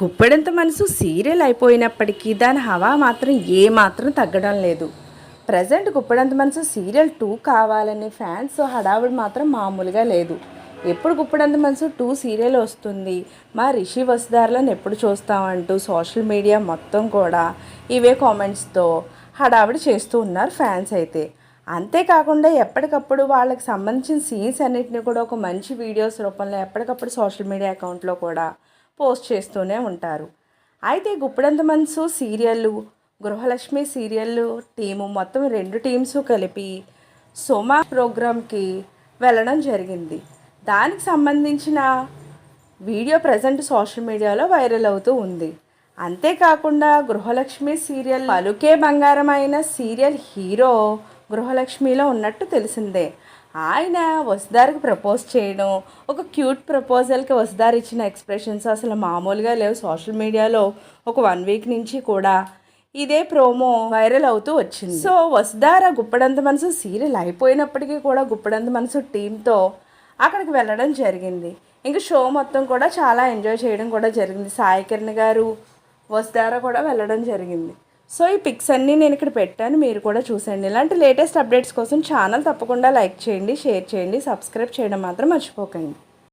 Guppedantha Manasu serial అయిపోయినప్పటికీ దాని హవా మాత్రం ఏ మాత్రం తగ్గడం లేదు. Present Guppedantha Manasu serial two కావాలని ఫ్యాన్స్ హడావుడి మాత్రం మామూలుగా లేదు. ఎప్పుడు గుప్పెడంత మనసు టూ సీరియల్ వస్తుంది? మా రిషి వసుదారులను ఎప్పుడు చూస్తామంటూ సోషల్ మీడియా మొత్తం కూడా ఇవే కామెంట్స్తో హడావిడి చేస్తూ ఉన్నారు ఫ్యాన్స్ అయితే. అంతేకాకుండా ఎప్పటికప్పుడు వాళ్ళకి సంబంధించిన సీన్స్ అన్నిటిని కూడా ఒక మంచి వీడియోస్ రూపంలో ఎప్పటికప్పుడు సోషల్ మీడియా అకౌంట్లో కూడా పోస్ట్ చేస్తూనే ఉంటారు. అయితే గుప్పడంత మనసు సీరియళ్ళు గృహలక్ష్మి సీరియళ్ళు టీము మొత్తం రెండు టీమ్స్ కలిపి సోమా ప్రోగ్రామ్కి వెళ్ళడం జరిగింది. దానికి సంబంధించిన వీడియో ప్రజెంట్ సోషల్ మీడియాలో వైరల్ అవుతూ ఉంది. అంతేకాకుండా గృహలక్ష్మి సీరియల్ పలుకే బంగారం అయిన సీరియల్ హీరో గృహలక్ష్మిలో ఉన్నట్టు తెలిసిందే. ఆయన వసుదారికి ప్రపోజ్ చేయడం. ఒక క్యూట్ ప్రపోజల్కి వసుదారు ఇచ్చిన ఎక్స్ప్రెషన్స్ అసలు మామూలుగా లేవు సోషల్ మీడియాలో ఒక వన్ వీక్ నుంచి కూడా. ఇదే ప్రోమో వైరల్ అవుతూ వచ్చింది. సో వసుదార గుప్పడంత మనసు సీరియల్ అయిపోయినప్పటికీ కూడా గుప్పడంత మనసు టీంతో అక్కడికి వెళ్ళడం జరిగింది. ఇంకా షో మొత్తం కూడా చాలా ఎంజాయ్ చేయడం కూడా జరిగింది. సాయి కిరణ్ గారు వసుదార కూడా వెళ్ళడం జరిగింది. సో ఈ పిక్స్ అన్నీ నేను ఇక్కడ పెట్టాను మీరు కూడా చూసండి ఇలాంటి లేటెస్ట్ అప్డేట్స్ కోసం ఛానల్ తప్పకుండా లైక్ చేయండి షేర్ చేయండి సబ్స్క్రైబ్ చేయడం మాత్రం మర్చిపోకండి.